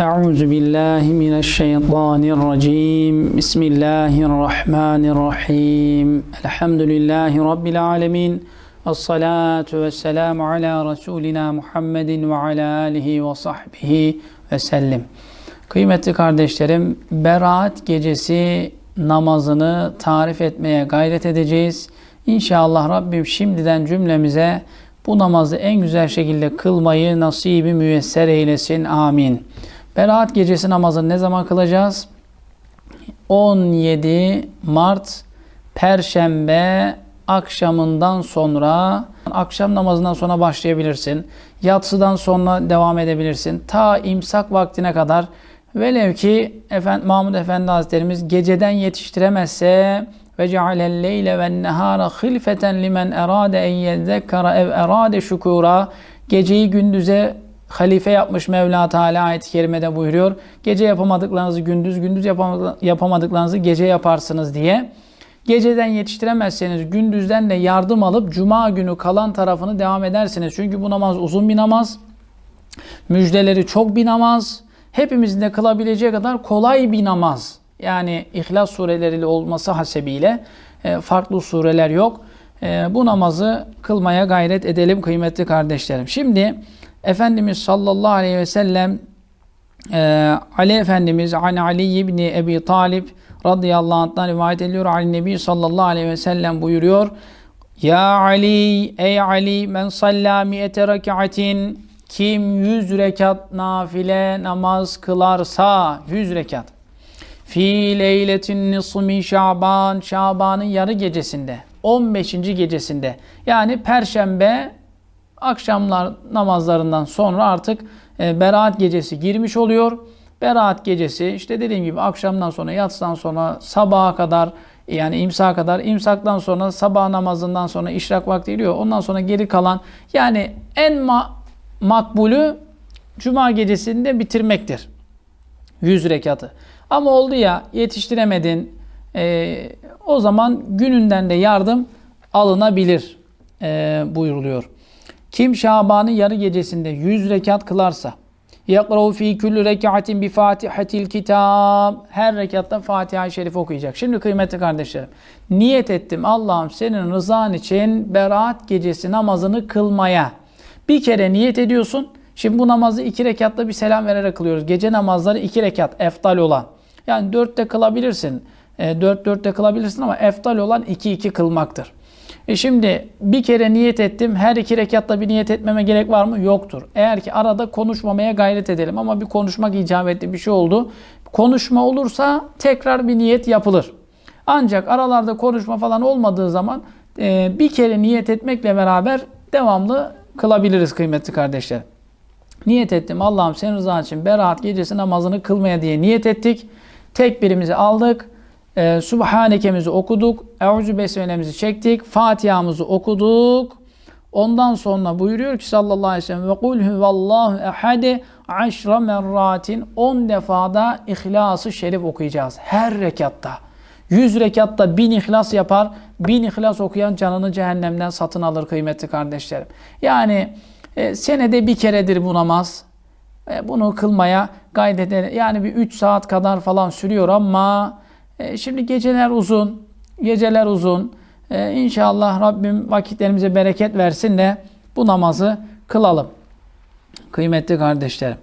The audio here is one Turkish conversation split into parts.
أعوذ بالله من الشيطان الرجيم بسم الله الرحمن الرحيم الحمد لله رب العالمين الصلاة والسلام على رسولنا Muhammed ve ala alihi ve sahbihi ve sellem. Kıymetli kardeşlerim, Berat gecesi namazını tarif etmeye gayret edeceğiz. İnşallah Rabbim şimdiden cümlemize bu namazı en güzel şekilde kılmayı nasibi müyesser eylesin. Amin. Berat gecesi namazını ne zaman kılacağız? 17 Mart Perşembe akşamından sonra akşam namazından sonra başlayabilirsin. Yatsıdan sonra devam edebilirsin. Ta imsak vaktine kadar velev ki Efendi, Mahmud Efendi Hazretlerimiz geceden yetiştiremezse ve cealel leyle ve nehara hilfeten limen erade en yedzekkara ev erade şukura geceyi gündüze halife yapmış Mevla Teala ayet-i kerimede buyuruyor. Gece yapamadıklarınızı gündüz, gündüz yapamadıklarınızı gece yaparsınız diye. Geceden yetiştiremezseniz gündüzden de yardım alıp cuma günü kalan tarafını devam edersiniz. Çünkü bu namaz uzun bir namaz. Müjdeleri çok bir namaz. Hepimizin de kılabileceği kadar kolay bir namaz. Yani İhlas sureleriyle olması hasebiyle e, farklı sureler yok. E, bu namazı kılmaya gayret edelim kıymetli kardeşlerim. Şimdi Efendimiz sallallahu aleyhi ve sellem e, Ali Efendimiz an Ali ibni Ebi Talib radıyallahu anh'tan rivayet ediyor. Ali Nebi sallallahu aleyhi ve sellem buyuruyor. Ya Ali, ey Ali, men salla mi'ete rekaatin, kim yüz rekat nafile namaz kılarsa, yüz rekat. Fi leyletin nisfu min şaban, şabanın yarı gecesinde, 15. gecesinde. Yani perşembe akşamlar namazlarından sonra artık e, beraat gecesi girmiş oluyor. Beraat gecesi işte dediğim gibi akşamdan sonra yatsıdan sonra sabaha kadar yani imsa kadar imsaktan sonra sabah namazından sonra işrak vakti geliyor. Ondan sonra geri kalan yani en ma makbulü cuma gecesinde bitirmektir. 100 rekatı. Ama oldu ya yetiştiremedin e, o zaman gününden de yardım alınabilir e, buyuruluyor. Kim Şaban'ın yarı gecesinde 100 rekat kılarsa yakrahu fi kulli rekatin bi fatihatil kitab her rekatta Fatiha-i Şerif okuyacak. Şimdi kıymetli kardeşlerim niyet ettim Allah'ım senin rızan için Berat gecesi namazını kılmaya. Bir kere niyet ediyorsun. Şimdi bu namazı iki rekatta bir selam vererek kılıyoruz. Gece namazları iki rekat eftal olan. Yani dörtte kılabilirsin. E, dört dörtte kılabilirsin ama eftal olan iki iki kılmaktır. E şimdi bir kere niyet ettim. Her iki rekatta bir niyet etmeme gerek var mı? Yoktur. Eğer ki arada konuşmamaya gayret edelim ama bir konuşmak icabetli bir şey oldu. Konuşma olursa tekrar bir niyet yapılır. Ancak aralarda konuşma falan olmadığı zaman e, bir kere niyet etmekle beraber devamlı kılabiliriz kıymetli kardeşler. Niyet ettim Allah'ım senin rızan için beraat gecesi namazını kılmaya diye niyet ettik. Tekbirimizi aldık e, Subhanekemizi okuduk. Euzu besmelemizi çektik. Fatiha'mızı okuduk. Ondan sonra buyuruyor ki sallallahu aleyhi ve sellem ve kul huvallahu ehade aşra merratin 10 defada İhlas-ı Şerif okuyacağız. Her rekatta. 100 rekatta bin ihlas yapar. Bin ihlas okuyan canını cehennemden satın alır kıymetli kardeşlerim. Yani e, senede bir keredir bu namaz. E, bunu kılmaya gayret eder. Yani bir 3 saat kadar falan sürüyor ama e, şimdi geceler uzun, geceler uzun. E, inşallah Rabbim vakitlerimize bereket versin de bu namazı kılalım. Kıymetli kardeşlerim.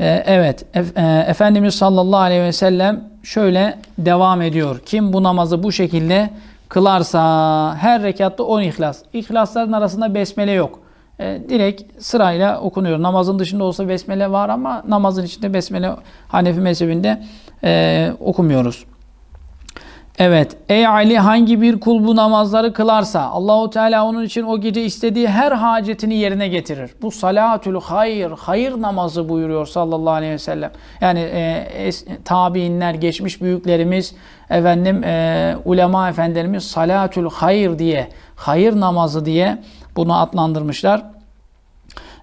E, evet, e, Efendimiz sallallahu aleyhi ve sellem şöyle devam ediyor. Kim bu namazı bu şekilde kılarsa her rekatta 10 ihlas. İhlasların arasında besmele yok. E, direkt sırayla okunuyor. Namazın dışında olsa besmele var ama namazın içinde besmele Hanefi mezhebinde e, okumuyoruz. Evet, ey Ali hangi bir kul bu namazları kılarsa Allahu Teala onun için o gece istediği her hacetini yerine getirir. Bu salatül hayır, hayır namazı buyuruyor sallallahu aleyhi ve sellem. Yani e, tabiinler, geçmiş büyüklerimiz, efendim e, ulema efendilerimiz salatül hayır diye, hayır namazı diye bunu adlandırmışlar.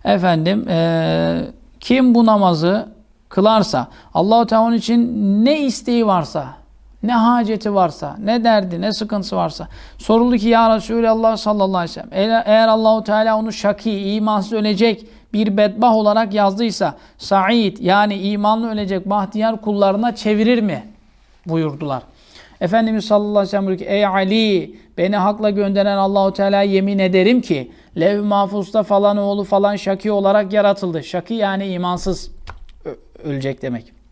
Efendim e, kim bu namazı kılarsa Allahu Teala onun için ne isteği varsa ne haceti varsa, ne derdi, ne sıkıntısı varsa. Soruldu ki ya Resulallah sallallahu aleyhi ve sellem eğer, Allahu Teala onu şaki, imansız ölecek bir bedbah olarak yazdıysa Said yani imanlı ölecek bahtiyar kullarına çevirir mi? buyurdular. Efendimiz sallallahu aleyhi ve sellem ey Ali beni hakla gönderen Allahu Teala yemin ederim ki lev mahfuzda falan oğlu falan şaki olarak yaratıldı. Şaki yani imansız ölecek demek.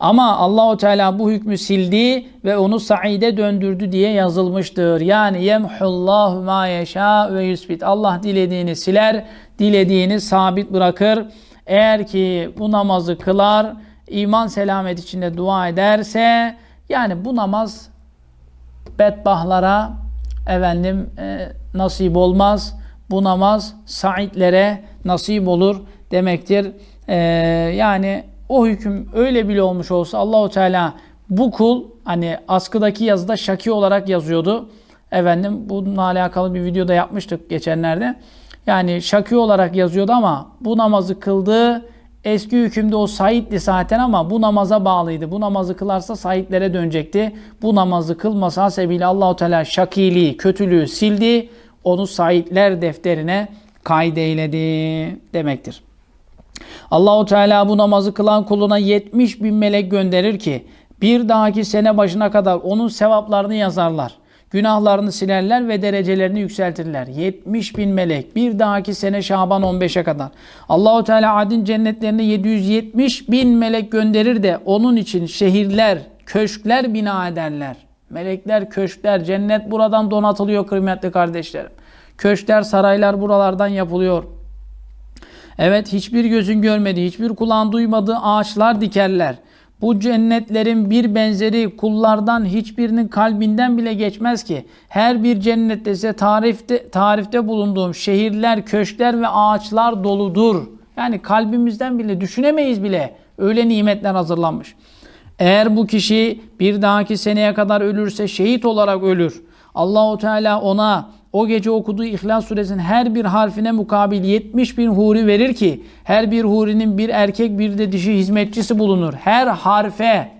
Ama Allahu Teala bu hükmü sildi ve onu saide döndürdü diye yazılmıştır. Yani yemhullahu ma yeşâ ve yusbit. Allah dilediğini siler, dilediğini sabit bırakır. Eğer ki bu namazı kılar, iman selamet içinde dua ederse yani bu namaz bedbahlara efendim e, nasip olmaz. Bu namaz saitlere nasip olur demektir. E, yani o hüküm öyle bile olmuş olsa Allahu Teala bu kul hani askıdaki yazıda şaki olarak yazıyordu. Efendim bununla alakalı bir videoda yapmıştık geçenlerde. Yani şaki olarak yazıyordu ama bu namazı kıldı. Eski hükümde o Said'di zaten ama bu namaza bağlıydı. Bu namazı kılarsa Saidlere dönecekti. Bu namazı kılmasa hasebiyle Allahu Teala şakiliği, kötülüğü sildi. Onu Saidler defterine kaydeyledi demektir. Allahu Teala bu namazı kılan kuluna 70 bin melek gönderir ki bir dahaki sene başına kadar onun sevaplarını yazarlar. Günahlarını silerler ve derecelerini yükseltirler. 70 bin melek bir dahaki sene Şaban 15'e kadar. Allahu Teala adin cennetlerine 770 bin melek gönderir de onun için şehirler, köşkler bina ederler. Melekler, köşkler, cennet buradan donatılıyor kıymetli kardeşlerim. Köşkler, saraylar buralardan yapılıyor. Evet hiçbir gözün görmediği, hiçbir kulağın duymadığı ağaçlar dikerler. Bu cennetlerin bir benzeri kullardan hiçbirinin kalbinden bile geçmez ki. Her bir cennette ise tarifte, tarifte bulunduğum şehirler, köşkler ve ağaçlar doludur. Yani kalbimizden bile düşünemeyiz bile. Öyle nimetler hazırlanmış. Eğer bu kişi bir dahaki seneye kadar ölürse şehit olarak ölür. Allahu Teala ona o gece okuduğu İhlas suresinin her bir harfine mukabil 70 bin huri verir ki her bir hurinin bir erkek bir de dişi hizmetçisi bulunur. Her harfe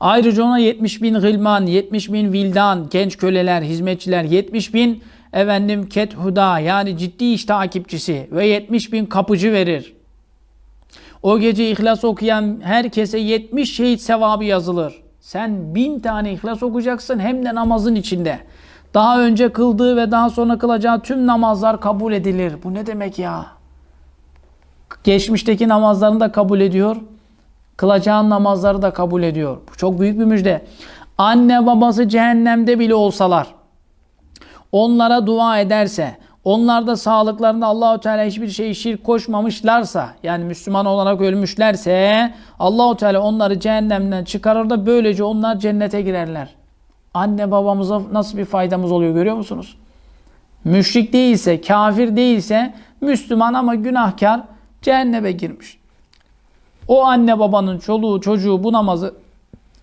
Ayrıca ona 70 bin gılman, 70 bin vildan, genç köleler, hizmetçiler, 70 bin efendim kethuda yani ciddi iş takipçisi ve 70 bin kapıcı verir. O gece ihlas okuyan herkese 70 şehit sevabı yazılır. Sen bin tane ihlas okuyacaksın hem de namazın içinde. Daha önce kıldığı ve daha sonra kılacağı tüm namazlar kabul edilir. Bu ne demek ya? Geçmişteki namazlarını da kabul ediyor. Kılacağın namazları da kabul ediyor. Bu çok büyük bir müjde. Anne babası cehennemde bile olsalar onlara dua ederse, onlar da sağlıklarında Allahu Teala hiçbir şey şirk koşmamışlarsa, yani Müslüman olarak ölmüşlerse Allahu Teala onları cehennemden çıkarır da böylece onlar cennete girerler. Anne babamıza nasıl bir faydamız oluyor görüyor musunuz? Müşrik değilse, kafir değilse, Müslüman ama günahkar cehenneme girmiş. O anne babanın çoluğu çocuğu bu namazı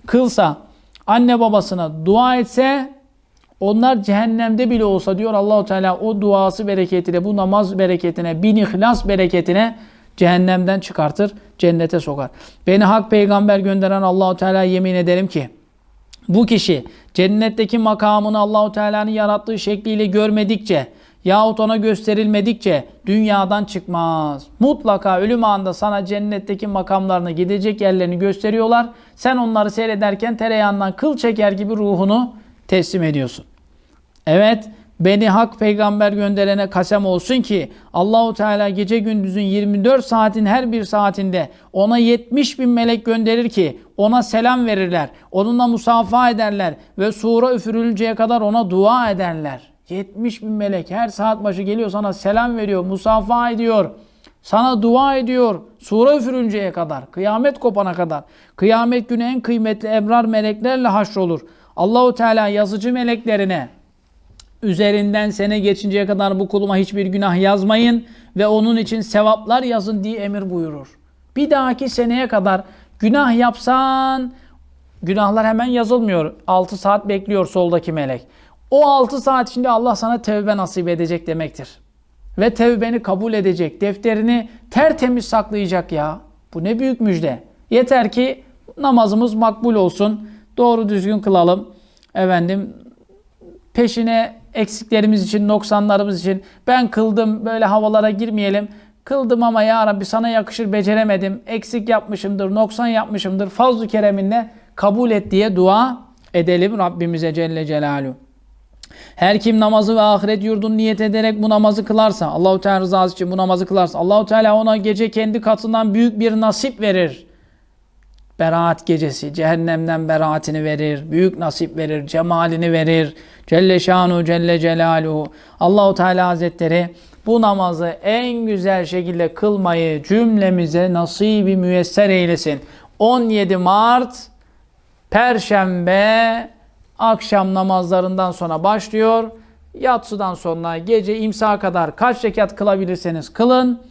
kılsa, anne babasına dua etse onlar cehennemde bile olsa diyor Allahu Teala o duası bereketiyle, bu namaz bereketine, bin ihlas bereketine cehennemden çıkartır, cennete sokar. Beni hak peygamber gönderen Allahu Teala yemin ederim ki bu kişi cennetteki makamını Allahu Teala'nın yarattığı şekliyle görmedikçe yahut ona gösterilmedikçe dünyadan çıkmaz. Mutlaka ölüm anında sana cennetteki makamlarını, gidecek yerlerini gösteriyorlar. Sen onları seyrederken tereyağından kıl çeker gibi ruhunu teslim ediyorsun. Evet, beni hak peygamber gönderene kasem olsun ki Allahu Teala gece gündüzün 24 saatin her bir saatinde ona 70 bin melek gönderir ki ona selam verirler. Onunla musafa ederler ve sura üfürülünceye kadar ona dua ederler. 70 bin melek her saat başı geliyor sana selam veriyor, musafa ediyor. Sana dua ediyor. Sura üfürünceye kadar, kıyamet kopana kadar. Kıyamet günü en kıymetli ebrar meleklerle haşrolur. Allahu Teala yazıcı meleklerine üzerinden sene geçinceye kadar bu kuluma hiçbir günah yazmayın ve onun için sevaplar yazın diye emir buyurur. Bir dahaki seneye kadar günah yapsan günahlar hemen yazılmıyor. 6 saat bekliyor soldaki melek. O 6 saat içinde Allah sana tevbe nasip edecek demektir. Ve tevbeni kabul edecek. Defterini tertemiz saklayacak ya. Bu ne büyük müjde. Yeter ki namazımız makbul olsun. Doğru düzgün kılalım. Efendim peşine eksiklerimiz için, noksanlarımız için ben kıldım böyle havalara girmeyelim. Kıldım ama ya Rabbi sana yakışır beceremedim. Eksik yapmışımdır, noksan yapmışımdır. Fazl-ı kereminle kabul et diye dua edelim Rabbimize Celle Celaluhu. Her kim namazı ve ahiret yurdunu niyet ederek bu namazı kılarsa, Allahu Teala rızası için bu namazı kılarsa, Allahu Teala ona gece kendi katından büyük bir nasip verir. Beraat gecesi, cehennemden beraatini verir, büyük nasip verir, cemalini verir. Celle şanu Celle Celaluhu. Allahu Teala Hazretleri bu namazı en güzel şekilde kılmayı cümlemize nasibi müyesser eylesin. 17 Mart Perşembe akşam namazlarından sonra başlıyor. Yatsıdan sonra gece imsaha kadar kaç rekat kılabilirseniz kılın.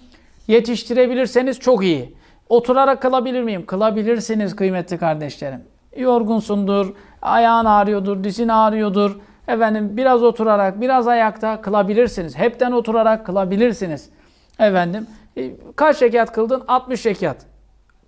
Yetiştirebilirseniz çok iyi. Oturarak kılabilir miyim? Kılabilirsiniz kıymetli kardeşlerim. Yorgunsundur, ayağın ağrıyordur, dizin ağrıyordur. Efendim biraz oturarak, biraz ayakta kılabilirsiniz. Hepten oturarak kılabilirsiniz. Efendim e, kaç rekat kıldın? 60 rekat.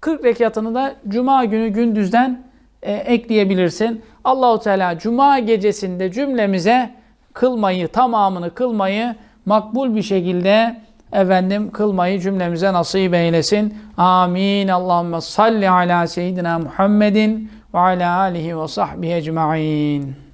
40 rekatını da cuma günü gündüzden e, ekleyebilirsin. Allahu Teala cuma gecesinde cümlemize kılmayı, tamamını kılmayı makbul bir şekilde efendim kılmayı cümlemize nasip eylesin. Amin. Allahumme salli ala seyyidina Muhammedin ve ala alihi ve sahbihi ecmaîn.